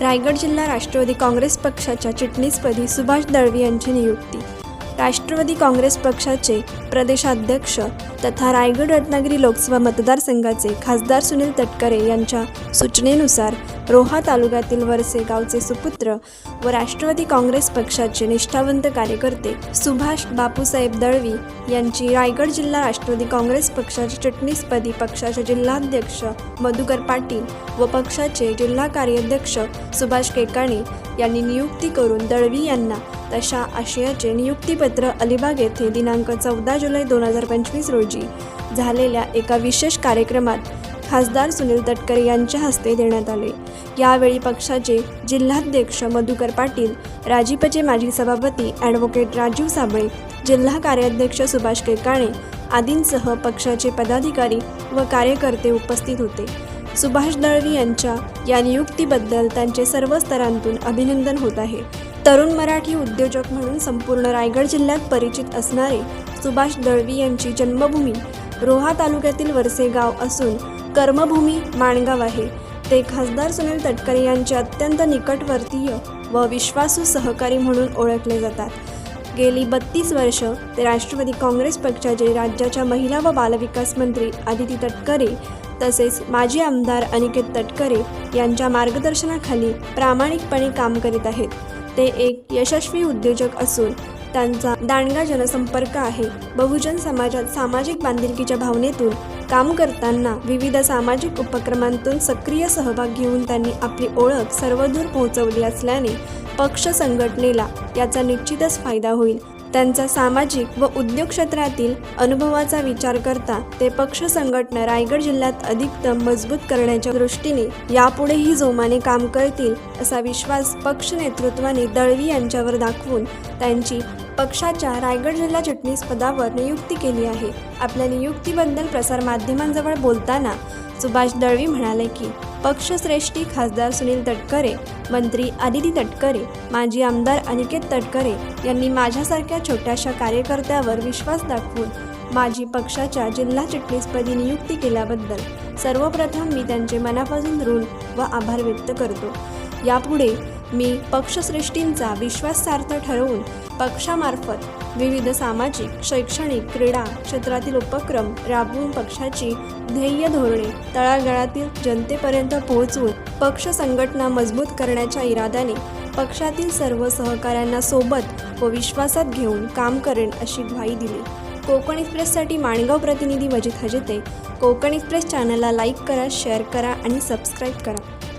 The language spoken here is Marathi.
रायगड जिल्हा राष्ट्रवादी काँग्रेस पक्षाच्या चिटणीसपदी सुभाष दळवी यांची नियुक्ती. राष्ट्रवादी काँग्रेस पक्षाचे प्रदेशाध्यक्ष तथा रायगड रत्नागिरी लोकसभा मतदारसंघाचे खासदार सुनील तटकरे यांच्या सूचनेनुसार रोहा तालुक्यातील वरसे गावचे सुपुत्र व राष्ट्रवादी काँग्रेस पक्षाचे निष्ठावंत कार्यकर्ते सुभाष बापूसाहेब दळवी यांची रायगड जिल्हा राष्ट्रवादी काँग्रेस पक्षाच्या चटणीसपदी पक्षाचे जिल्हाध्यक्ष मधुकर पाटील व पक्षाचे जिल्हा कार्याध्यक्ष सुभाष केकाणे यांनी नियुक्ती करून दळवी यांना तशा आशयाचे नियुक्तीपत्र अलिबाग येथे दिनांक चौदा जुलै दोन हजार पंचवीस रोजी झालेल्या एका विशेष कार्यक्रमात खासदार सुनील तटकरे यांच्या हस्ते देण्यात आले. यावेळी पक्षाचे जिल्हाध्यक्ष मधुकर पाटील राजीपचे माजी सभापती ॲडव्होकेट राजीव साबळे जिल्हा कार्याध्यक्ष सुभाष केकाणे आदींसह पक्षाचे पदाधिकारी व कार्यकर्ते उपस्थित होते. सुभाष दळवी यांच्या या नियुक्तीबद्दल त्यांचे सर्व स्तरांतून अभिनंदन होत आहे. तरुण मराठी उद्योजक म्हणून संपूर्ण रायगड जिल्ह्यात परिचित असणारे सुभाष दळवी यांची जन्मभूमी रोहा तालुक्यातील वरसे गाव असून कर्मभूमी माणगाव आहे. ते खासदार सुनील तटकरे यांचे अत्यंत निकटवर्तीय व विश्वासू सहकारी म्हणून ओळखले जातात. गेली बत्तीस वर्ष ते राष्ट्रवादी काँग्रेस पक्षाचे राज्याच्या महिला व बालविकास मंत्री आदिती तटकरे तसेच माजी आमदार अनिकेत तटकरे यांच्या मार्गदर्शनाखाली प्रामाणिकपणे काम करीत आहेत. ते एक यशस्वी उद्योजक असून त्यांचा दांडगा जनसंपर्क आहे. बहुजन समाजात सामाजिक बांधिलकीच्या भावनेतून काम करताना विविध सामाजिक उपक्रमांतून सक्रिय सहभाग घेऊन त्यांनी आपली ओळख सर्वदूर पोहोचवली असल्याने पक्ष संघटनेला याचा निश्चितच फायदा होईल त्यांचा सामाजिक व उद्योग क्षेत्रातील अनुभवाचा विचार करता ते पक्ष संघटना रायगड जिल्ह्यात अधिकतम मजबूत करण्याच्या दृष्टीने यापुढेही जोमाने काम करतील असा विश्वास पक्ष नेतृत्वाने दळवी यांच्यावर दाखवून त्यांची पक्षाच्या रायगड जिल्हा चटणीस पदावर नियुक्ती केली आहे. आपल्या नियुक्तीबद्दल प्रसारमाध्यमांजवळ बोलताना सुभाष दळवी म्हणाले की पक्षश्रेष्ठी खासदार सुनील तटकरे मंत्री आदिती तटकरे माजी आमदार अनिकेत तटकरे यांनी माझ्यासारख्या छोट्याशा कार्यकर्त्यावर विश्वास दाखवून माझी पक्षाच्या जिल्हा चिटणीसपदी नियुक्ती केल्याबद्दल सर्वप्रथम मी त्यांचे मनापासून ऋण व आभार व्यक्त करतो. यापुढे मी पक्षश्रेष्ठींचा विश्वासार्थ ठरवून पक्षामार्फत विविध सामाजिक शैक्षणिक क्रीडा क्षेत्रातील उपक्रम राबवून पक्षाची ध्येय धोरणे तळागाळातील जनतेपर्यंत पोहोचवून पक्ष संघटना मजबूत करण्याच्या इराद्याने पक्षातील सर्व सहकाऱ्यांना सोबत व विश्वासात घेऊन काम करेन अशी ग्वाही दिली. कोकण एक्सप्रेससाठी माणगाव प्रतिनिधी वजित हजेते. कोकण एक्सप्रेस चॅनलला लाईक करा शेअर करा आणि सबस्क्राईब करा.